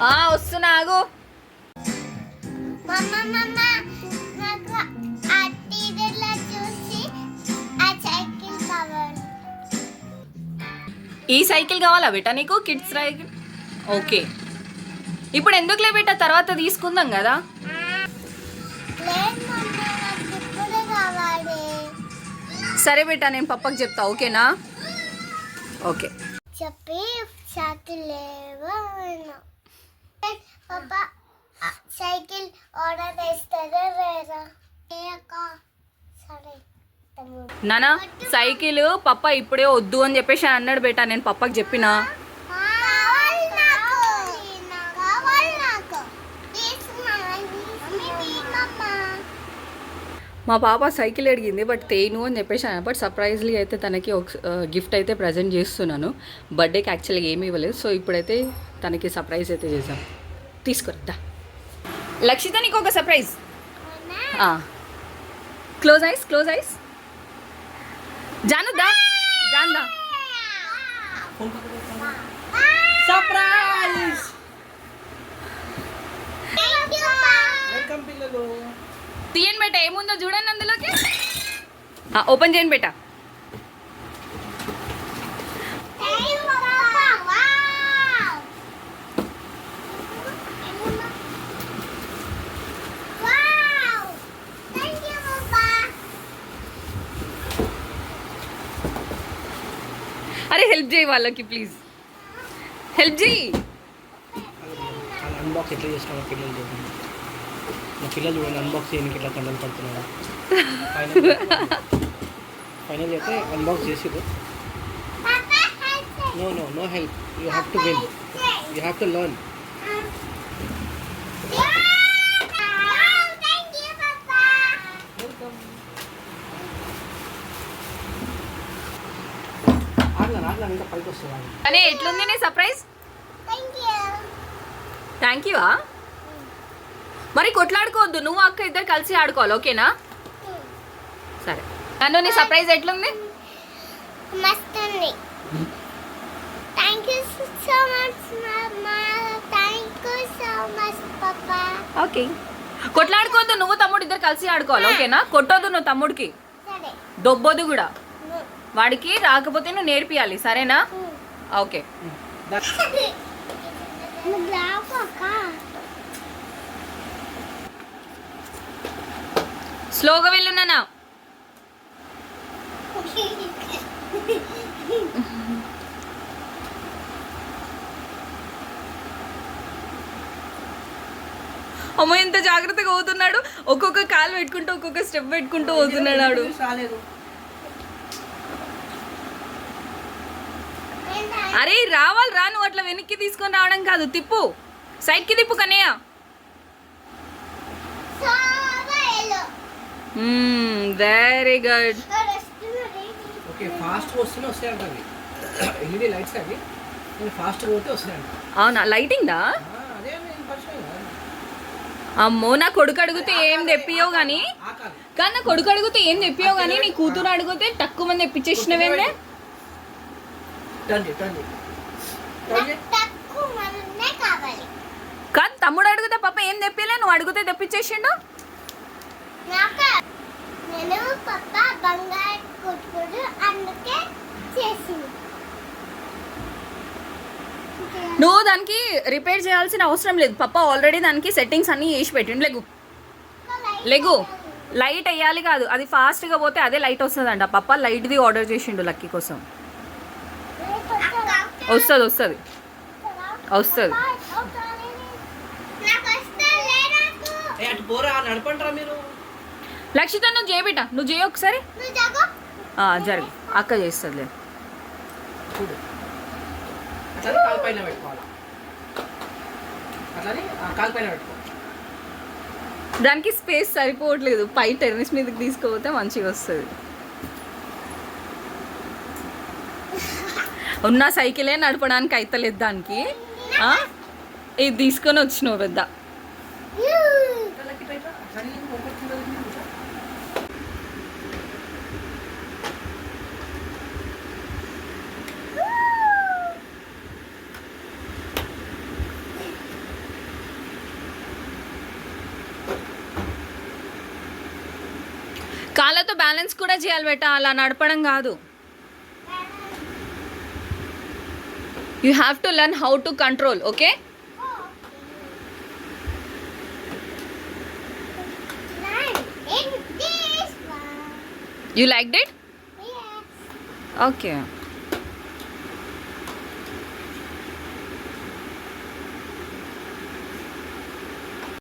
ఆ, వస్తున్నా ఆగు. ఈ సైకిల్ కావాలా బేటా నీకు? Kids cycle? ఓకే. ఇప్పుడు ఎందుకులే బేటా తర్వాత తీసుకుందాం కదా? సరే బేటా నేను పప్పకి చెప్తా ఓకేనా? ఓకే. చెప్పి సైకిల్ లేవా పాప ఆ సైకిల్ ఆర్డర్ చేస్తారా లేదా ఏ అక్క సరే తమ్ముడు నానా సైకిల్ పప్ప ఇప్పుడే వద్దు అని చెప్పేసి అన్నాడు బేటా నేను పప్పకి చెప్పినా? మా పాప సైకిల్ అడిగింది బట్ తేను అని చెప్పేసి బట్ సర్ప్రైజ్లీ అయితే తనకి ఒక గిఫ్ట్ అయితే ప్రజెంట్ చేస్తున్నాను. బర్త్డేకి యాక్చువల్గా ఏమీ ఇవ్వలేదు సో ఇప్పుడైతే తనకి సర్ప్రైజ్ అయితే చేసాం తీసుకురా లక్షిత నీకు ఒక surprise close eyes close eyes. Janu దా జాన్ దా సర్ప్రైజ్ తీయండి బేట ఏముందో చూడండి అందులోకి. ఓపెన్ చేయండి బేట. హెల్ప్ చేయి వాళ్ళకి ప్లీజ్ హెల్ప్ చేయి అలా అన్బాక్స్ ఎట్లా చేసినా మా పిల్లలు చూడండి మా పిల్లలు చూడండి అన్బాక్స్ చేయడానికి ఇట్లా కండలు పడుతున్నాడు ఫైనల్ అయితే అన్బాక్స్ చేసిరు పాపా help no no no help you have to win you have to learn ఇంకా పైకి వస్తుంది. ఎట్లుంది నీ surprise thank you thank you మరి కొట్లాడుకోవద్దు నువ్వు అక్క ఇద్దరు కలిసి ఆడుకోవాలి ఓకేనా? సరే. నన్ను నీ సర్ప్రైజ్ ఎట్లుంది? Thank you so much mamma thank you so much papa okay. కొట్లాడుకోవద్దు నువ్వు తమ్ముడు ఇద్దరు కలిసి ఆడుకోవాలి ఓకేనా? కొట్టొద్దు నువ్వు తమ్ముడికి. సరే. దొబ్బొద్దు కూడా. వాడికి రాకపోతే నువ్వు నేర్పియాలి సరేనా? ఓకే. స్లోగా వెళ్ళున్నానా అమ్మో ఎంత జాగ్రత్తగా అవుతున్నాడు. ఒక్కొక్క కాలు పెట్టుకుంటూ ఒక్కొక్క స్టెప్ పెట్టుకుంటూ పోతున్నాడు అరే రావాలి రా నువ్వు అట్లా వెనక్కి తీసుకొని రావడం కాదు. తిప్పు. సైడ్కి తిప్పు కన్నయ్య. వెరీ గుడ్ ఓకే ఫాస్ట్గా వస్తూనే వస్తాయంట అవి ఎల్ఈడి లైట్స్ అవి. నేను ఫాస్ట్గా పోతే వస్తాయంట అవునా? లైటింగ్దా కదా. అమ్మో నా కొడుకు అడిగితే ఏం తెప్పియో కాదు కానీ నా కొడుకు అడిగితే ఏం తెప్పియో గానీ నీ కూతురు అడిగితే తక్కువ మంది తెప్పించేసినవేందే? టర్న్ టర్న్ కావాలి కాదు తమ్ముడు అడిగితే పాప ఏం తెప్పిలే? నువ్వు అడిగితే తెప్పించేసిండు? నాకు? నేను పప్ప బంగారు కుట్టుకుడు అందుకే చేసింది. నువ్వు దానికి రిపేర్ చేయాల్సిన అవసరం లేదు. పప్ప ఆల్రెడీ దానికి సెట్టింగ్స్ అన్నీ వేసి పెట్టిండు. లెగు. లెగు. లైట్ వేయాలి కాదు. అది ఫాస్ట్గా పోతే అదే లైట్ వస్తుందంట. పప్ప లైట్ది ఆర్డర్ చేసిండు లక్కీ కోసం. వస్తుంది వస్తుంది. వస్తుంది. లక్షిత నువ్వు చేయబిట నువ్వు చేయ ఒకసారి. జరుగు. అక్క చేస్తుందిలే. చూడు. పెట్టుకో. దానికి స్పేస్ సరిపోవట్లేదు. పై టెర్రస్ మీదకి తీసుకుపోతే మంచిగా వస్తుంది. ఉన్న సైకిలే నడపడానికి అవుతలేదు దానికి. ఇది తీసుకొని వచ్చినావు పెద్ద. కాళ్ళతో బ్యాలెన్స్ కూడా చేయాలి బెట్ట అలా నడపడం కాదు. you have to learn how to control okay? You liked it? Yes. Okay.